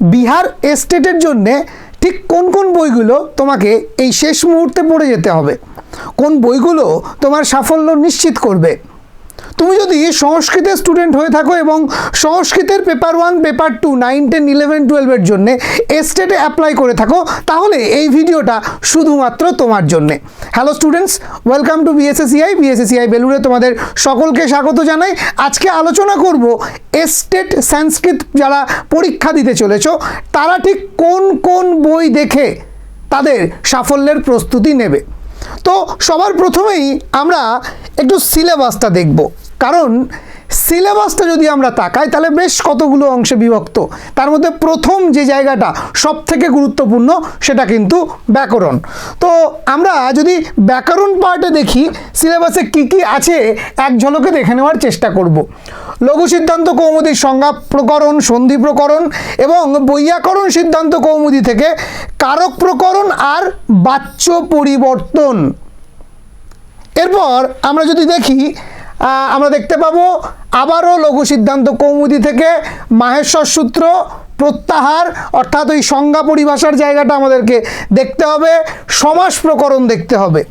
বিহার এস্টেটের জন্যে ঠিক কোন কোন বইগুলো তোমাকে এই শেষ মুহূর্তে পড়ে যেতে হবে? কোন বইগুলো তোমার সাফল্য নিশ্চিত করবে? তুমি যদি সংস্কৃতের স্টুডেন্ট হয়ে থাকো এবং সংস্কৃতের paper one paper two nine ten eleven টুয়েলভের জন্যে এস্টেটে অ্যাপ্লাই করে থাকো, তাহলে এই ভিডিওটা শুধুমাত্র তোমার জন্যে। Hello students welcome to BSACI BSACI বেলুড়ে তোমাদের সকলকে স্বাগত জানাই। আজকে আলোচনা করব এস্টেট সংস্কৃত যারা পরীক্ষা দিতে চলেছ, তারা ঠিক কোন কোন বই দেখে তাদের সাফল্যের প্রস্তুতি নেবে। তো সবার প্রথমেই আমরা একটু সিলেবাসটা দেখব। কারণ সিলেবাসটা যদি আমরা তাকাই, তাহলে বেশ কতগুলো অংশে বিভক্ত। তার মধ্যে প্রথম যে জায়গাটা সব থেকে গুরুত্বপূর্ণ, সেটা কিন্তু ব্যাকরণ। তো আমরা যদি ব্যাকরণ পার্টে দেখি, সিলেবাসে কি কি আছে, এক ঝলকে দেখে নেওয়ার চেষ্টা করব। লঘু সিদ্ধান্ত কৌমুদীর সংজ্ঞা প্রকরণ, সন্ধি প্রকরণ এবং বৈয়াকরণ সিদ্ধান্ত কৌমুদী থেকে কারক প্রকরণ আর বাচ্য পরিবর্তন। এরপর আমরা যদি দেখি আমরা দেখতে পাবো আবারও লঘু সিদ্ধান্ত কৌমুদি থেকে মাহেশ্বর সূত্র প্রত্যাহার, অর্থাৎ ওই সংজ্ঞা পরিভাষার জায়গাটা আমাদেরকে দেখতে হবে, সমাজ প্রকরণ দেখতে হবে।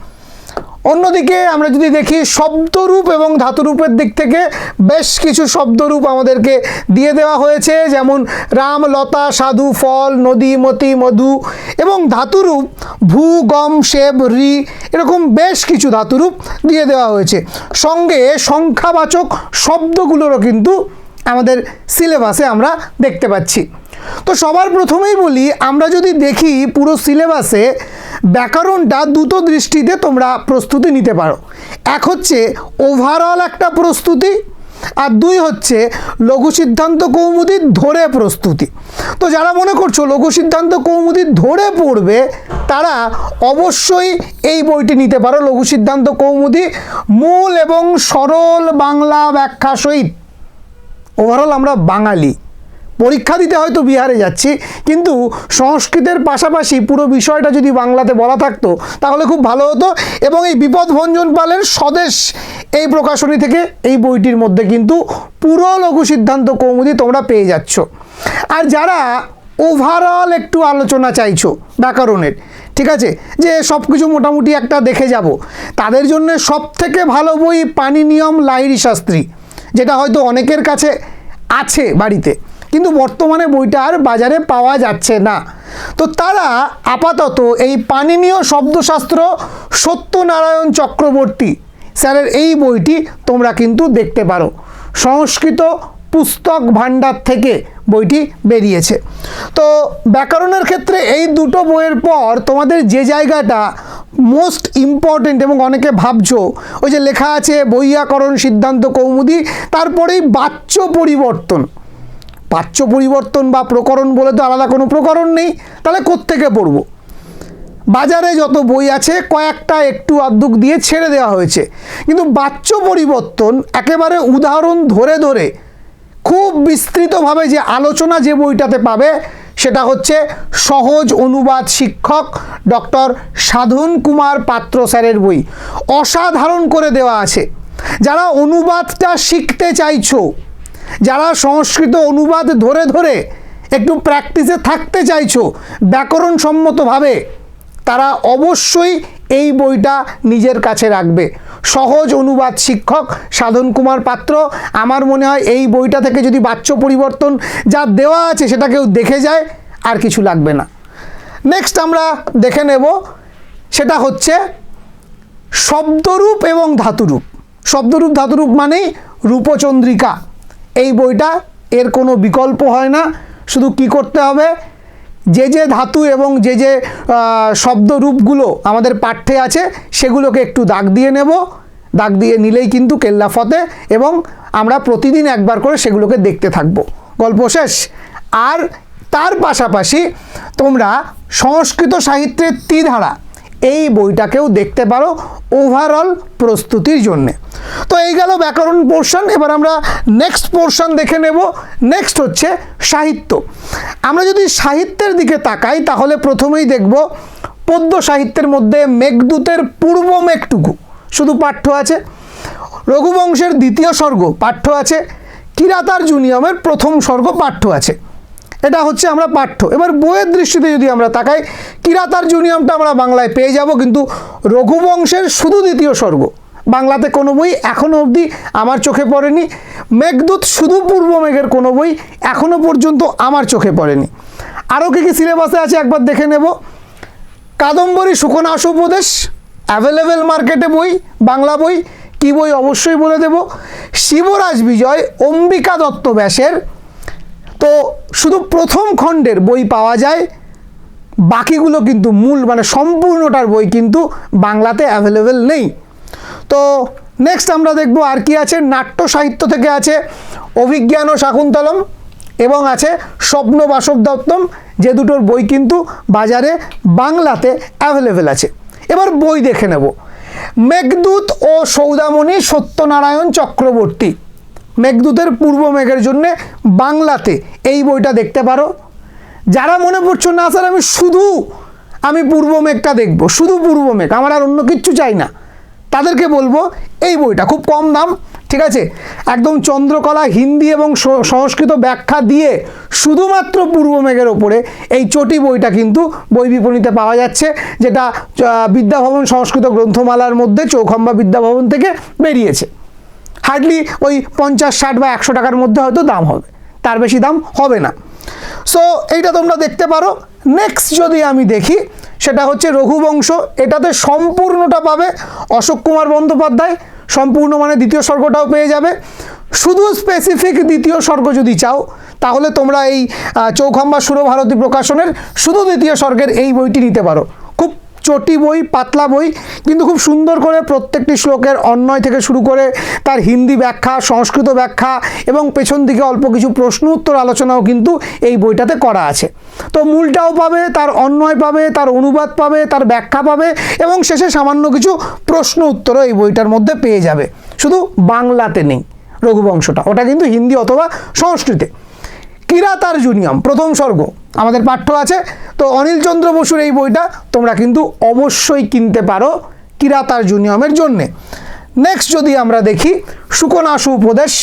অন্যদিকে আমরা যদি দেখি শব্দরূপ এবং ধাতুরূপের দিক থেকে বেশ কিছু শব্দরূপ আমাদেরকে দিয়ে দেওয়া হয়েছে, যেমন রাম, লতা, সাধু, ফল, নদী, মতি, মধু এবং ধাতুরূপ ভূ, গম, সেব, রি এরকম বেশ কিছু ধাতুরূপ দিয়ে দেওয়া হয়েছে। সঙ্গে সংখ্যাবাচক শব্দগুলোরও কিন্তু আমাদের সিলেবাসে আমরা দেখতে পাচ্ছি। তো সবার প্রথমেই বলি, আমরা যদি দেখি পুরো সিলেবাসে, ব্যাকরণটা দুটো দৃষ্টিতে তোমরা প্রস্তুতি নিতে পারো। এক হচ্ছে ওভারঅল একটা প্রস্তুতি, আর দুই হচ্ছে লঘু সিদ্ধান্ত কৌমুদির ধরে প্রস্তুতি। তো যারা মনে করছ লঘু সিদ্ধান্ত কৌমুদির ধরে পড়বে, তারা অবশ্যই এই বইটি নিতে পারো, লঘু সিদ্ধান্ত কৌমুদি মূল এবং সরল বাংলা ব্যাখ্যা সহিত। ওভারঅল আমরা বাঙালি। পরীক্ষা দিতে হয়তো বিহারে যাচ্ছি, কিন্তু সংস্কৃতের পাশাপাশি পুরো বিষয়টা যদি বাংলাতে বলা থাকতো, তাহলে খুব ভালো হতো। এবং এই বিপদ ভঞ্জন পালের স্বদেশ এই প্রকাশনী থেকে এই বইটির মধ্যে কিন্তু পুরো লঘু সিদ্ধান্ত কৌমুদি তোমরা পেয়ে যাচ্ছ। আর যারা ওভারঅল একটু আলোচনা চাইছো ব্যাকরণের, ঠিক আছে? যে সব কিছু মোটামুটি একটা দেখে যাব। তাদের জন্য সব থেকে ভালো বই পানি নিয়ম লাহিড়ী শাস্ত্রী, যেটা হয়তো অনেকের কাছে আছে বাড়িতে। কিন্তু বর্তমানে বইটা আর বাজারে পাওয়া যাচ্ছে না। তো তারা আপাতত এই পানিনীয় শব্দশাস্ত্র সত্যনারায়ণ চক্রবর্তী স্যারের এই বইটি তোমরা কিন্তু দেখতে পারো। সংস্কৃত পুস্তক ভাণ্ডার থেকে বইটি বেরিয়েছে। তো ব্যাকরণের ক্ষেত্রে এই দুটো বইয়ের পর তোমাদের যে জায়গাটা মোস্ট ইম্পর্টেন্ট এবং অনেকে ভাবছ, ওই যে লেখা আছে বৈয়াকরণ সিদ্ধান্ত কৌমুদি, তারপরেই বাচ্য পরিবর্তন। বাচ্য পরিবর্তন বা প্রকরণ বলে তো আলাদা কোনো প্রকরণ নেই, তাহলে কোত্থেকে পড়ব? বাজারে যত বই আছে, কয়েকটা একটু আধুক দিয়ে ছেড়ে দেওয়া হয়েছে। কিন্তু বাচ্য পরিবর্তন একেবারে উদাহরণ ধরে ধরে খুব বিস্তৃতভাবে যে আলোচনা যে বইটাতে পাবে, সেটা হচ্ছে সহজ অনুবাদ শিক্ষক ডক্টর সাধন কুমার পাত্র স্যারের বই। অসাধারণ করে দেওয়া আছে। যারা অনুবাদটা শিখতে চাইছো যারা সংস্কৃত অনুবাদ ধরে ধরে একটু প্র্যাকটিসে থাকতে চাইছো ব্যাকরণ সম্মতভাবে তারা অবশ্যই এই বইটা নিজের কাছে রাখবে। সহজ অনুবাদ শিক্ষক সাধন কুমার পাত্র, আমার মনে হয় এই বইটা থেকে যদি বাচ্চ পরিবর্তন যা দেওয়া আছে সেটা কেউ দেখে যায়, আর কিছু লাগবে না। নেক্সট আমরা দেখে নেব, সেটা হচ্ছে শব্দরূপ এবং ধাতুরূপ। শব্দরূপ, ধাতুরূপ মানেই রূপচন্দ্রিকা। এই বইটা এর কোনো বিকল্প হয় না। শুধু কি করতে হবে? যে যে ধাতু এবং যে যে শব্দরূপগুলো আমাদের পাঠ্যে আছে, সেগুলোকে একটু দাগ দিয়ে নেব। দাগ দিয়ে নিলেই কিন্তু কেল্লা ফতে এবং আমরা প্রতিদিন একবার করে সেগুলোকে দেখতে থাকব। গল্প শেষ। আর তার পাশাপাশি তোমরা সংস্কৃত সাহিত্যের ত্রিধারা এই বইটাকেও দেখতে পারো ওভারঅল প্রস্তুতির জন্যে। তো এই গেল ব্যাকরণ পোর্শন এবার আমরা নেক্সট পোর্শন দেখে নেব। নেক্সট হচ্ছে সাহিত্য। আমরা যদি সাহিত্যের দিকে তাকাই, তাহলে প্রথমেই দেখব পদ্য সাহিত্যের মধ্যে মেঘদূতের পূর্ব মেঘটুকু। শুধু পাঠ্য আছে। রঘুবংশের দ্বিতীয় স্বর্গ পাঠ্য আছে। কিরাতার জুনিয়মের প্রথম স্বর্গ পাঠ্য আছে। এটা হচ্ছে আমরা পাঠ্য। এবার বইয়ের দৃষ্টিতে যদি আমরা তাকাই, কিরাতার জুনিয়মটা আমরা বাংলায় পেয়ে যাব কিন্তু রঘুবংশের শুধু দ্বিতীয় স্বর্গ। বাংলাতে কোনো বই এখনও অবধি আমার চোখে পড়েনি। মেঘদূত শুধু পূর্ব মেঘের কোনো বই এখনও পর্যন্ত আমার চোখে পড়েনি। আরও কী কী সিলেবাসে আছে একবার দেখে নেব। কাদম্বরী সুকনাশ উপদেশ অ্যাভেলেবেল মার্কেটে বই, বাংলা বই, কী বই অবশ্যই বলে দেব। শিবরাজ বিজয়, অম্বিকা দত্ত ব্যাসের তো শুধু প্রথম খণ্ডের বই পাওয়া যায়, বাকিগুলো কিন্তু মূল মানে সম্পূর্ণটার বই কিন্তু বাংলাতে অ্যাভেলেবেল নেই। তো নেক্সট আমরা দেখব আর কি আছে, নাট্য সাহিত্য থেকে আছে অভিজ্ঞান ও শাকুন্তলম এবং আছে স্বপ্ন বাসব দত্তম, যে দুটোর বই কিন্তু বাজারে বাংলাতে অ্যাভেলেবেল আছে। এবার বই দেখে নেব। মেঘদূত ও সৌদামণি সত্যনারায়ণ চক্রবর্তী মেঘদূতের পূর্ব মেঘের জন্যে বাংলাতে এই বইটা দেখতে পারো। যারা মনে পড়ছো, না স্যার, আমি শুধু, আমি পূর্ব মেঘটা দেখব, শুধু পূর্ব মেঘ, আমার আর অন্য কিচ্ছু চাই না। তাদেরকে বলব, এই বইটা খুব কম দাম, ঠিক আছে? একদম চন্দ্রকলা, হিন্দি এবং সংস্কৃত ব্যাখ্যা দিয়ে শুধুমাত্র পূর্ব মেঘের ওপরে এই চটি বইটা কিন্তু বই বিপণীতে পাওয়া যাচ্ছে, যেটা বিদ্যাভবন সংস্কৃত গ্রন্থমালার মধ্যে চৌখম্বা বিদ্যাভবন থেকে বেরিয়েছে। হার্ডলি ওই পঞ্চাশ, ষাট বা একশো টাকার মধ্যে হয়তো দাম হবে। তার বেশি দাম হবে না। সো এইটা তোমরা দেখতে পারো। নেক্সট যদি আমি দেখি, সেটা হচ্ছে রঘুবংশ এটাতে সম্পূর্ণটা পাবে অশোক কুমার বন্দ্যোপাধ্যায়। সম্পূর্ণ মানে দ্বিতীয় স্বর্গটাও পেয়ে যাবে। শুধু স্পেসিফিক দ্বিতীয় স্বর্গ যদি চাও, তাহলে তোমরা এই চৌখাম্বা সুরভারতী প্রকাশনের শুধু দ্বিতীয় স্বর্গের এই বইটি নিতে পারো। চটি বই, পাতলা বই, কিন্তু খুব সুন্দর করে প্রত্যেকটি শ্লোকের অন্যয় থেকে শুরু করে তার হিন্দি ব্যাখ্যা, সংস্কৃত ব্যাখ্যা এবং পেছন দিকে অল্প কিছু প্রশ্ন উত্তর আলোচনাও কিন্তু এই বইটাতে করা আছে। তো মূলটাও পাবে, তার অন্যয় পাবে, তার অনুবাদ পাবে, তার ব্যাখ্যা পাবে এবং শেষে সামান্য কিছু প্রশ্ন উত্তরও এই বইটার মধ্যে পেয়ে যাবে। শুধু বাংলাতে নেই রঘুবংশটা, ওটা কিন্তু হিন্দি অথবা সংস্কৃতে। কিরাতার জুনিয়ম, প্রথম স্বর্গ। আমাদের পাঠ্য আছে। তো অনিল চন্দ্র বসুর এই বইটা তোমরা কিন্তু অবশ্যই কিনতে পারো কিরাতার জুনিয়মের জন্যে। নেক্সট যদি আমরা দেখি সুকনাশু উপদেশ,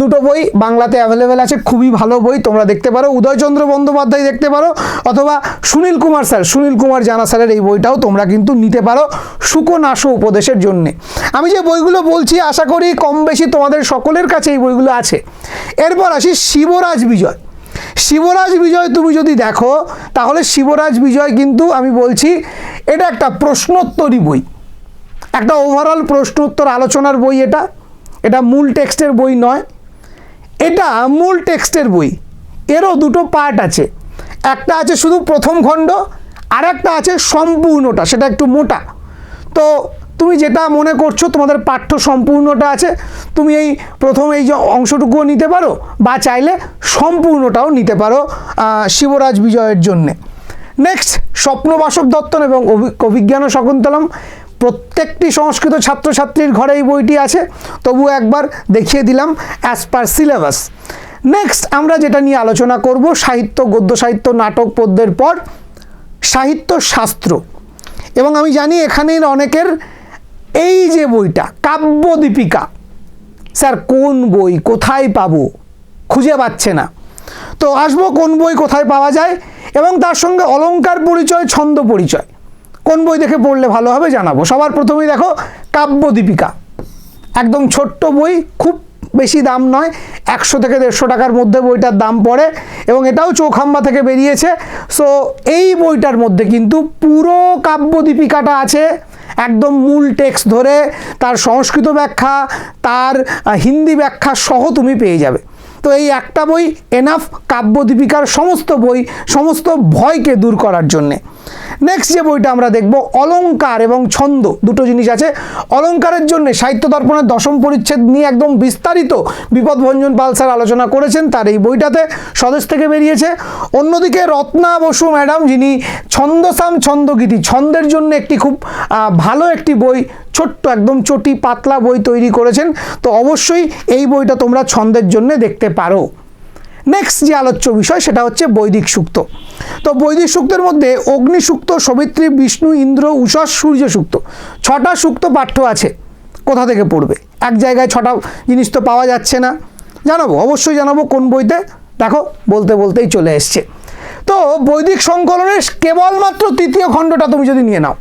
দুটো বই বাংলাতে অ্যাভেলেবেল আছে, খুবই ভালো বই, তোমরা দেখতে পারো। উদয়চন্দ্র বন্দ্যোপাধ্যায় দেখতে পারো, অথবা সুনীল কুমার স্যার, সুনীল কুমার জানা স্যারের এই বইটাও তোমরা কিন্তু নিতে পারো সুকনাশু উপদেশের জন্যে। আমি যে বইগুলো বলছি, আশা করি কম বেশি তোমাদের সকলের কাছে এই বইগুলো আছে। এরপর আসি শিবরাজ বিজয়। শিবরাজ বিজয় তুমি যদি দেখো, তাহলে শিবরাজ বিজয় কিন্তু আমি বলছি, এটা একটা প্রশ্নোত্তরী বই। একটা ওভারঅল প্রশ্ন উত্তর আলোচনার বই এটা। এটা মূল টেক্সটের বই নয়। এটা মূল টেক্সটের বই। এরও দুটো পার্ট আছে। একটা আছে শুধু প্রথম খণ্ড আর একটা আছে সম্পূর্ণটা, সেটা একটু মোটা। তো তুমি যেটা মনে করছ, তোমাদের পাঠ্য সম্পূর্ণটা আছে, তুমি এই প্রথম এই যে অংশটুকুও নিতে পারো, বা চাইলে সম্পূর্ণটাও নিতে পারো শিবরাজ বিজয়ের জন্যে। নেক্সট স্বপ্নবাসব দত্তন এবং অভিজ্ঞান শকুন্তলম। প্রত্যেকটি সংস্কৃত ছাত্রছাত্রীর ঘরে এই বইটি আছে, তবু একবার দেখিয়ে দিলাম অ্যাজ পার সিলেবাস নেক্সট আমরা যেটা নিয়ে আলোচনা করব, সাহিত্য, গদ্য সাহিত্য, নাটক, পদ্যের পর, সাহিত্য শাস্ত্র। এবং আমি জানি এখানের অনেকের এই যে বইটা কাব্য দীপিকা স্যার কোন বই কোথায় পাবো খুঁজে পাচ্ছে না। তো আসব কোন বই কোথায় পাওয়া যায় এবং তার সঙ্গে অলঙ্কার পরিচয়, ছন্দ পরিচয়। কোন বই দেখে পড়লে ভালো হবে জানাব। সবার প্রথমেই দেখো কাব্য দীপিকা একদম ছোট্ট বই, খুব বেশি দাম নয়, একশো থেকে দেড়শো টাকার মধ্যে বইটার দাম পড়ে এবং এটাও চৌখাম্বা থেকে বেরিয়েছে। সো এই বইটার মধ্যে কিন্তু পুরো কাব্যদীপিকাটা আছে, একদম মূল টেক্স ধরে, তার সংস্কৃত ব্যাখ্যা, তার হিন্দি ব্যাখ্যা সহ তুমি পেয়ে যাবে। তো এই একটা বই এনাফ কাব্য দীপিকার সমস্ত বই, সমস্ত ভয়কে দূর করার জন্যে। নেক্সট যে বইটা আমরা দেখব অলঙ্কার এবং ছন্দ। দুটো জিনিস আছে। অলঙ্কারের জন্য সাহিত্য দর্পণের দশম পরিচ্ছেদ নিয়ে একদম বিস্তারিত বিপদভঞ্জন পাল স্যার আলোচনা করেছেন, তার এই বইটাতে স্বদেশ থেকে বেরিয়েছে। অন্যদিকে রত্না বসু ম্যাডাম, যিনি ছন্দসাম ছন্দগীতি, ছন্দের জন্য একটি খুব ভালো একটি বই ছোট্ট একদম চটি পাতলা বই তৈরি করেছেন। তো অবশ্যই এই বইটা তোমরা ছন্দের জন্য দেখতে পারো। নেক্সট যে আলোচ্য বিষয় সেটা হচ্ছে বৈদিক সূক্ত। তো বৈদিক সূক্তের মধ্যে অগ্নি সূক্ত, সবিত্রী, বিষ্ণু, ইন্দ্র উষস সূর্য সূক্ত। ছটা সূক্ত পাঠ্য আছে, কোথা থেকে পড়বে? এক জায়গায় ছটা জিনিস তো পাওয়া যাচ্ছে না। জানাব, অবশ্যই জানাব কোন বইতে। দেখো, বলতে বলতেই চলে এসছে। তো বৈদিক সংকলনের কেবলমাত্র তৃতীয় খণ্ডটা তুমি যদি নিয়ে নাও।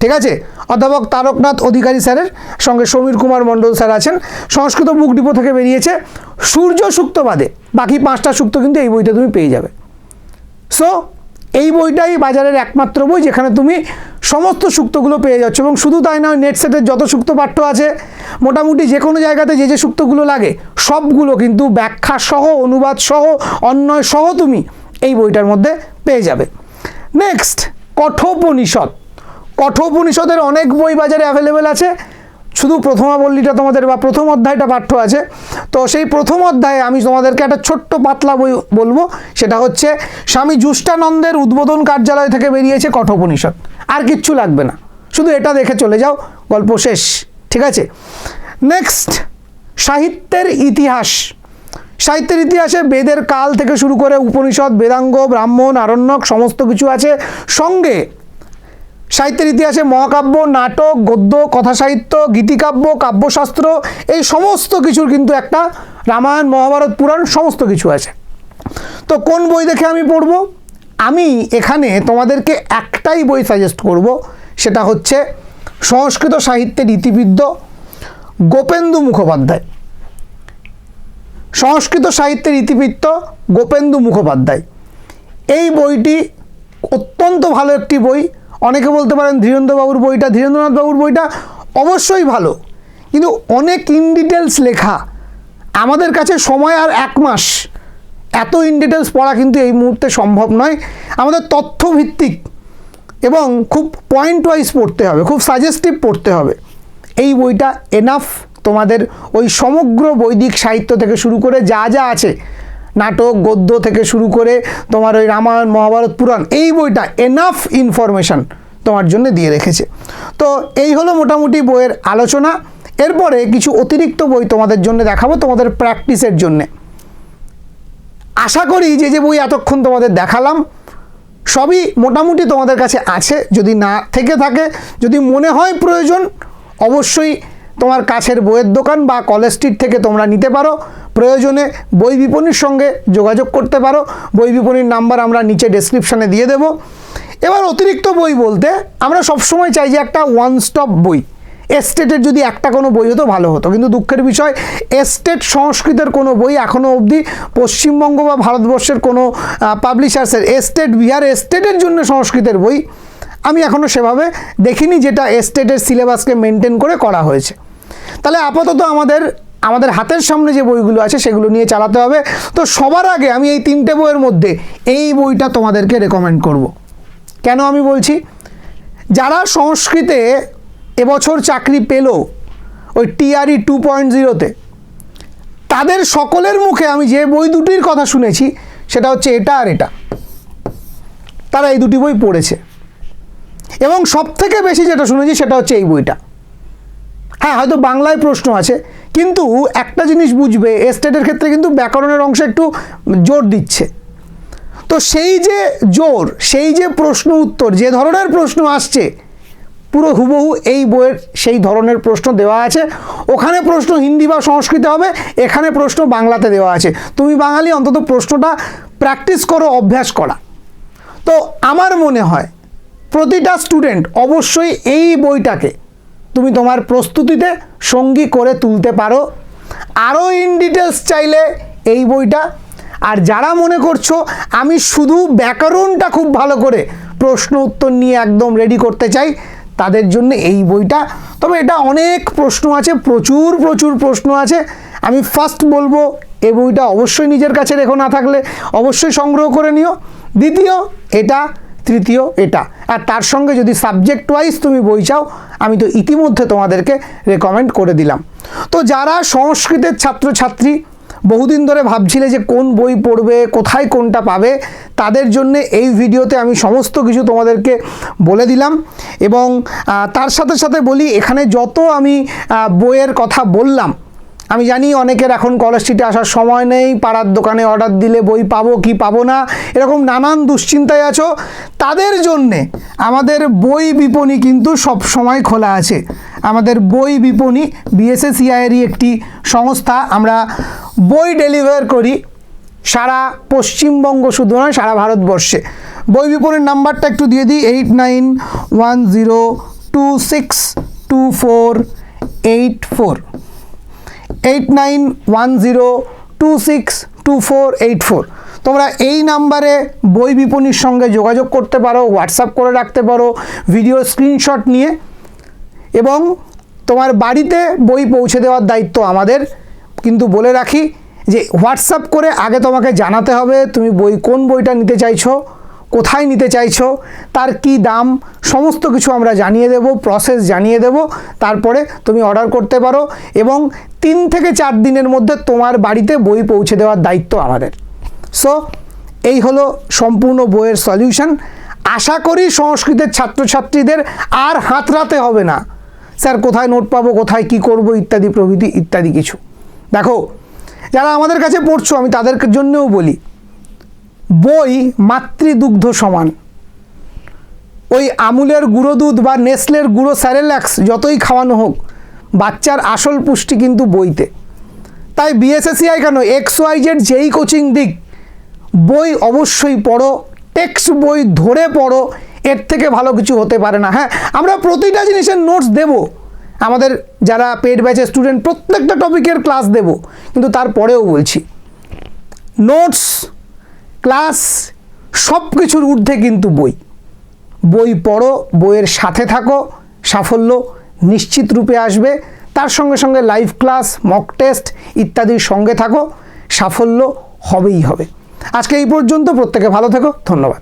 ঠিক আছে? অধ্যাপক তারকনাথ অধিকারী স্যারের সঙ্গে সমীর কুমার মণ্ডল স্যার আছেন। সংস্কৃত বুক ডিপো থেকে বেরিয়েছে সূর্য সুক্ত বাদে বাকি পাঁচটা সুক্ত কিন্তু এই বইটা তুমি পেয়ে যাবে। সো এই বইটাই বাজারের একমাত্র বই যেখানে তুমি সমস্ত সুক্তগুলো পেয়ে যাচ্ছ এবং শুধু তাই নয় নেট সেটের যত সুক্ত পাঠ্য আছে, মোটামুটি যে কোনো জায়গাতে যে যে সুক্তগুলো লাগে, সবগুলো কিন্তু ব্যাখ্যা সহ, অনুবাদ সহ অন্যয় সহ তুমি এই বইটার মধ্যে পেয়ে যাবে। নেক্সট কঠোপনিষদ কঠোপনিষদের অনেক বই বাজারে অ্যাভেলেবেল আছে। শুধু প্রথমাবল্লীটা তোমাদের বা প্রথম অধ্যায়টা পাঠ্য আছে। তো সেই প্রথম অধ্যায়ে আমি তোমাদেরকে একটা ছোট্ট পাতলা বই বলব। সেটা হচ্ছে, স্বামী জুষ্টানন্দের উদ্বোধন কার্যালয় থেকে বেরিয়েছে কঠোপনিষদ। আর কিচ্ছু লাগবে না। শুধু এটা দেখে চলে যাও। গল্প শেষ। ঠিক আছে? নেক্সট সাহিত্যের ইতিহাস। সাহিত্যের ইতিহাসে বেদের কাল থেকে শুরু করে উপনিষদ, বেদাঙ্গ, ব্রাহ্মণ, আরণ্যক সমস্ত কিছু আছে। সঙ্গে সাহিত্যের ইতিহাসে মহাকাব্য, নাটক, গদ্য, কথা সাহিত্য, গীতিকাব্য, কাব্যশাস্ত্র, এই সমস্ত কিছুর কিন্তু একটা রামায়ণ, মহাভারত, পুরাণ সমস্ত কিছু আছে। তো কোন বই দেখে আমি পড়ব? আমি এখানে তোমাদেরকে একটাই বই সাজেস্ট করব, সেটা হচ্ছে সংস্কৃত সাহিত্যের ইতিবিদ্য গোপেন্দু মুখোপাধ্যায়। সংস্কৃত সাহিত্যের ইতিবৃত্ত গোপেন্দু মুখোপাধ্যায়। এই বইটি অত্যন্ত ভালো একটি বই। অনেকে বলতে পারেন ধীরেন্দ্রবাবুর বইটা, ধীরেন্দ্রনাথ বাবুর বইটা অবশ্যই ভালো। কিন্তু অনেক ইন ডিটেলস লেখা, আমাদের কাছে সময় আর এক মাস, এত ইন ডিটেলস পড়া কিন্তু এই মুহূর্তে সম্ভব নয়। আমাদের তথ্যভিত্তিক এবং খুব পয়েন্ট ওয়াইজ পড়তে হবে, খুব সাজেস্টিভ পড়তে হবে। এই বইটা এনাফ তোমাদের ওই সমগ্র বৈদিক সাহিত্য থেকে শুরু করে যা যা আছে নাটক, গদ্য থেকে শুরু করে তোমার ওই রামায়ণ, মহাভারত, পুরাণ, এই বইটা এনাফ ইনফরমেশান তোমার জন্য দিয়ে রেখেছে। তো এই হলো মোটামুটি বইয়ের আলোচনা। এরপরে কিছু অতিরিক্ত বই তোমাদের জন্য দেখাবো, তোমাদের প্র্যাকটিসের জন্যে। আশা করি যে যে বই এতক্ষণ তোমাদের দেখালাম, সবই মোটামুটি তোমাদের কাছে আছে। যদি না থেকে থাকে, যদি মনে হয় প্রয়োজন, অবশ্যই তোমার কাছের বইয়ের দোকান বা কলেজ স্ট্রিট থেকে তোমরা নিতে পারো। প্রয়োজনে বই বিপণীর সঙ্গে যোগাযোগ করতে পারো। বই বিপণীর নাম্বার আমরা নিচে ডেসক্রিপশানে দিয়ে দেবো। এবার অতিরিক্ত বই বলতে আমরা সবসময় চাই যে একটা ওয়ান স্টপ বই। এস্টেটের যদি একটা কোনো বই হতো, ভালো হতো। কিন্তু দুঃখের বিষয় এস্টেট সংস্কৃতের কোনো বই এখনও অবধি পশ্চিমবঙ্গ বা ভারতবর্ষের কোনো পাবলিশার্সের এস্টেট বিহার এস্টেটের জন্য সংস্কৃতের বই আমি এখনও সেভাবে দেখিনি, যেটা এস্টেটের সিলেবাসকে মেনটেন করে করা হয়েছে। তাহলে আপাতত আমাদের আমাদের হাতের সামনে যে বইগুলো আছে সেগুলো নিয়ে চালাতে হবে। তো সবার আগে আমি এই তিনটে বইয়ের মধ্যে এই বইটা তোমাদেরকে রেকমেন্ড করব। কেন আমি বলছি? যারা সংস্কৃতে এবছর চাকরি পেল ওই টিআরই টু পয়েন্ট জিরোতে তাদের সকলের মুখে আমি যে বই দুটির কথা শুনেছি, সেটা হচ্ছে এটা আর এটা। তারা এই দুটি বই পড়েছে। এবং সব থেকে বেশি যেটা শুনেছি সেটা হচ্ছে এই বইটা। হ্যাঁ হয়তো বাংলায় প্রশ্ন আছে। কিন্তু একটা জিনিস বুঝবে এস্টেটের ক্ষেত্রে কিন্তু ব্যাকরণের অংশে একটু জোর দিচ্ছে। তো সেই যে জোর, সেই যে প্রশ্ন উত্তর, যে ধরনের প্রশ্ন আসছে, পুরো হুবহু এই বইয়ের সেই ধরনের প্রশ্ন দেওয়া আছে। ওখানে প্রশ্ন হিন্দি বা সংস্কৃতে হবে, এখানে প্রশ্ন বাংলাতে দেওয়া আছে। তুমি বাঙালি, অন্তত প্রশ্নটা প্র্যাকটিস করো, অভ্যাস করা। তো আমার মনে হয়, প্রতিটা স্টুডেন্ট অবশ্যই এই বইটাকে তুমি তোমার প্রস্তুতিতে সঙ্গী করে তুলতে পারো। আরও ইন ডিটেলস চাইলে এই বইটা। আর যারা মনে করছ আমি শুধু ব্যাকরণটা খুব ভালো করে প্রশ্ন উত্তর নিয়ে একদম রেডি করতে চাই, তাদের জন্য এই বইটা। তবে এটা অনেক প্রশ্ন আছে, প্রচুর প্রচুর প্রশ্ন আছে। আমি ফার্স্ট বলব, এই বইটা অবশ্যই নিজের কাছে রেখো না থাকলে। অবশ্যই সংগ্রহ করে নিও। দ্বিতীয়, এটা তৃতীয় এটা। আর তার সঙ্গে যদি সাবজেক্ট ওয়াইজ তুমি বই চাও, আমি তো ইতিমধ্যে তোমাদেরকে রেকমেন্ড করে দিলাম। তো যারা সংস্কৃতের ছাত্রছাত্রী, বহুদিন ধরে ভাবছিলে যে কোন বই পড়বে, কোথায় কোনটা পাবে, তাদের জন্য এই ভিডিওতে আমি সমস্ত কিছু তোমাদেরকে বলে দিলাম। এবং তার সাথে সাথে বলি, এখানে যত আমি বইয়ের কথা বললাম আমি জানি অনেকের এখন কলেজ স্ট্রিটে আসার সময় নেই, পাড়ার দোকানে অর্ডার দিলে বই পাবো কি পাবো না, এরকম নানান দুশ্চিন্তায় আছো। তাদের জন্যে আমাদের বই বিপণী কিন্তু সব সময় খোলা আছে। আমাদের বই বিপণী বিএসএসিআইয়েরই একটি সংস্থা। আমরা বই ডেলিভার করি সারা পশ্চিমবঙ্গ শুধু নয়, সারা ভারতবর্ষে। বই বিপণীর নাম্বারটা একটু দিয়ে দিই eight nine one zero two six two four eight four eight nine one zero two six two four eight four. তোমরা এই নাম্বারে বই বিপণীর সঙ্গে যোগাযোগ করতে পারো, হোয়াটসঅ্যাপ করে রাখতে পারো, ভিডিও স্ক্রিনশট নিয়ে। এবং তোমার বাড়িতে বই পৌঁছে দেওয়ার দায়িত্ব আমাদের। কিন্তু বলে রাখি যে, হোয়াটসঅ্যাপ করে আগে তোমাকে জানাতে হবে তুমি বই কোন বইটা নিতে চাইছো। কোথায় নিতে চাইছো, তার কি দাম, সমস্ত কিছু আমরা জানিয়ে দেব প্রসেস জানিয়ে দেব, তারপরে তুমি অর্ডার করতে পারো এবং তিন থেকে চার দিনের মধ্যে তোমার বাড়িতে বই পৌঁছে দেওয়ার দায়িত্ব আমাদের। সো এই হলো সম্পূর্ণ বইয়ের সলিউশন আশা করি সংস্কৃতের ছাত্রছাত্রীদের আর হাতড়াতে হবে না। স্যার, কোথায় নোট পাবো, কোথায় কি করব, ইত্যাদি প্রভৃতি, ইত্যাদি কিছু। দেখো, যারা আমাদের কাছে পড়ছো, আমি তাদের জন্যও বলি বই মাতৃদুগ্ধ সমান। ওই আমুলের গুঁড়ো দুধ বা নেসলের গুঁড়ো স্যারেল্যাক্স যতই খাওয়ানো হোক, বাচ্চার আসল পুষ্টি কিন্তু বইতে। তাই বিএসএসিআই কেন? এক্স ওয়াই জেড যেই কোচিং দিক, বই অবশ্যই পড়ো, টেক্সট বই ধরে পড়ো, এর থেকে ভালো কিছু হতে পারে না। হ্যাঁ আমরা প্রতিটা জিনিসের নোটস দেব। আমাদের যারা পেড ব্যাচের স্টুডেন্ট, প্রত্যেকটা টপিকের ক্লাস দেব। কিন্তু তারপরেও বলছি, নোটস ক্লাস সব কিছুর ঊর্ধ্বে কিন্তু বই। বই পড়ো, বইয়ের সাথে থাকো, সাফল্য নিশ্চিত রূপে আসবে। তার সঙ্গে সঙ্গে লাইভ ক্লাস মক টেস্ট ইত্যাদির সঙ্গে থাকো, সাফল্য হবেই হবে। আজকে এই পর্যন্ত, প্রত্যেকে ভালো থেকো, ধন্যবাদ।